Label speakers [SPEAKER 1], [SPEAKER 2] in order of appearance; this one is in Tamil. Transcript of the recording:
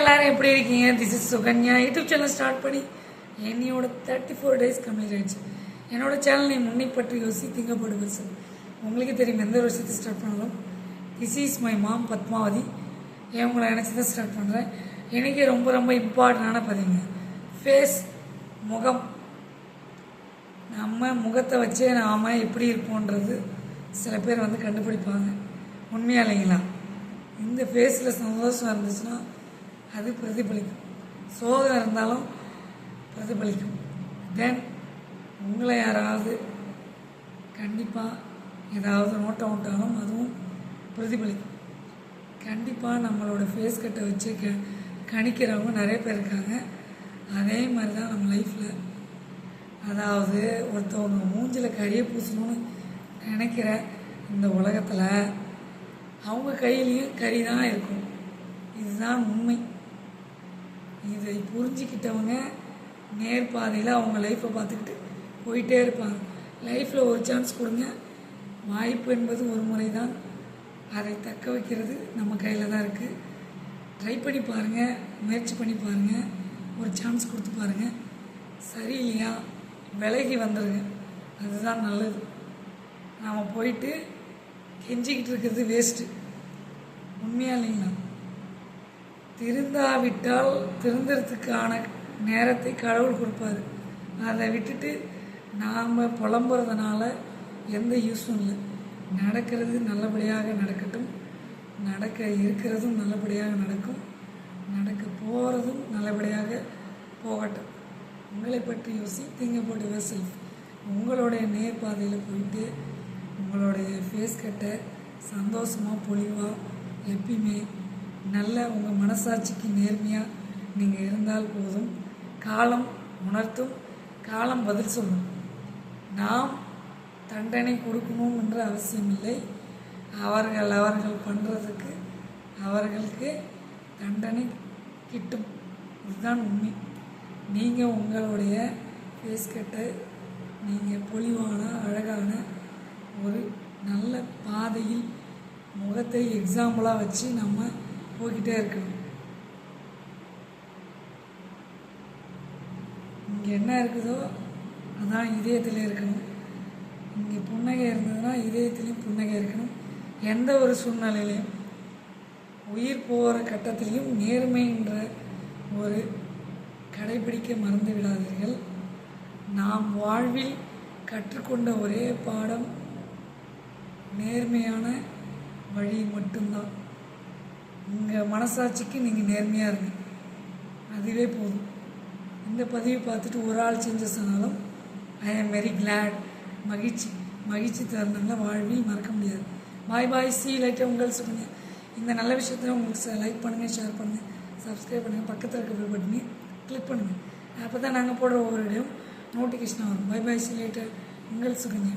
[SPEAKER 1] எல்லாரும் எப்படி இருக்கீங்க? This is Sukanya. YouTube channel start பண்ணி என்னையோட தேர்ட்டி ஃபோர் டேஸ் கம்ப்ளீட் ஆயிடுச்சு. என்னோட சேனல் நீ முன்னை பற்றி யோசி திங்கப்படுவது சார் உங்களுக்கே தெரியும் எந்த ஒரு விஷயத்தை ஸ்டார்ட் பண்ணாலும் this is my mom Padmavathi. ஏன் உங்களை நினச்சி தான் ஸ்டார்ட் பண்ணுறேன் எனக்கு ரொம்ப ரொம்ப இம்பார்ட்டண்டான பதிவுங்க. ஃபேஸ் முகம். நம்ம முகத்தை வச்சே நாம எப்படி இருப்போன்றது சில பேர் வந்து கண்டுபிடிப்பாங்க. உண்மையா இல்லைங்களா? இந்த ஃபேஸில் சந்தோஷம் இருந்துச்சுன்னா அது பிரதிபலிக்கும். சோகம் இருந்தாலும் பிரதிபலிக்கும். தென் உங்களை யாராவது கண்டிப்பாக ஏதாவது நோட்டம் விட்டாலும் அதுவும் பிரதிபலிக்கும். கண்டிப்பாக நம்மளோட ஃபேஸ் கட்டை வச்சு க கணிக்கிறவங்க நிறைய பேர் இருக்காங்க. அதே மாதிரி தான் நம்ம லைஃப்பில் அதாவது ஒருத்தவங்க மூஞ்சில் கறியை பூசணும்னு நினைக்கிற இந்த உலகத்தில் அவங்க கையிலையும் கறி தான் இருக்கும். இதுதான் உண்மை. இதை புரிஞ்சுக்கிட்டவங்க நேர்பாதையில் அவங்க லைஃப்பை பார்த்துக்கிட்டு போயிட்டே இருப்பாங்க. லைஃப்பில் ஒரு சான்ஸ் கொடுங்க. வாய்ப்பு என்பது ஒரு முறை தான் அதை தக்க வைக்கிறது நம்ம கையில் தான் இருக்குது ட்ரை பண்ணி பாருங்கள் முயற்சி பண்ணி பாருங்கள் ஒரு சான்ஸ் கொடுத்து பாருங்கள் சரி இல்லையா? விலகி வந்துடுங்க அதுதான் நல்லது. நாம் போயிட்டு கெஞ்சிக்கிட்டு இருக்கிறது வேஸ்ட்டு உண்மையாக இல்லைங்களா? திருந்தாவிட்டால் திருந்துறதுக்கான நேரத்தை கடவுள் கொடுப்பாரு. அதை விட்டுட்டு நாம் புலம்புறதுனால எந்த யூஸும் இல்லை. நடக்கிறது நல்லபடியாக நடக்கட்டும். நடக்க இருக்கிறதும் நல்லபடியாக நடக்கும். நடக்க போகிறதும் நல்லபடியாக போகட்டும். உங்களை பற்றி யோசி திங்க போட்டு செல்ஃப் உங்களுடைய நேர்பாதையில் போயிட்டு உங்களுடைய ஃபேஸ் கட்டை சந்தோஷமாக பொழிவாக எப்பயுமே நல்ல உங்கள் மனசாட்சிக்கு நேர்மையாக நீங்கள் இருந்தால் போதும். காலம் உணர்த்தும் காலம் பதில் சொல்லும். நாம் தண்டனை கொடுக்கணும் என்ற அவசியம் இல்லை. அவர்கள் அவர்கள் பண்ணுறதுக்கு அவர்களுக்கு தண்டனை கிட்டும். இதுதான் உண்மை. நீங்கள் உங்களுடைய ஃபேஸ் கட்டை நீங்கள் பொலிவான அழகான ஒரு நல்ல பாதையில் முகத்தை எக்ஸாம்பிளாக வச்சு நம்ம போய்கிட்டே இருக்கணும் இங்கே என்ன இருக்குதோ அதான் இதயத்தில் இருக்கணும். இங்கே புன்னகை இருந்ததுன்னா இதயத்திலையும் புன்னகை இருக்கணும். எந்த ஒரு சூழ்நிலையிலையும் உயிர் போகிற கட்டத்திலையும் நேர்மைன்ற ஒரு கடைபிடிக்க மறந்து விடாதீர்கள். நாம் வாழ்வில் கற்றுக்கொண்ட ஒரே பாடம் நேர்மையான வழி மட்டும்தான். உங்கள் மனசாட்சிக்கு நீங்கள் நேர்மையாக இருங்க. அதுவே போதும். இந்த பதிவை பார்த்துட்டு ஒரு ஆள் செஞ்ச சொன்னாலும் ஐ ஆம் வெரி கிளாட் மகிழ்ச்சி. மகிழ்ச்சி தருணங்களை வாழ்வில் மறக்க முடியாது. பாய் பாய் சி லைட்டாக உங்கள் சுகன்யா. இந்த நல்ல விஷயத்த உங்களுக்கு லைக் பண்ணுங்கள் ஷேர் பண்ணுங்கள் சப்ஸ்கிரைப் பண்ணுங்கள் பக்கத்தில் இருக்க பில் பட்டனி கிளிக் பண்ணுங்கள் அப்போ தான் நாங்கள் போடுற ஒவ்வொரு இடையும் நோட்டிஃபிகேஷன் வரும். பை பாய் சி லைட்டாக உங்கள் சுகன்யா.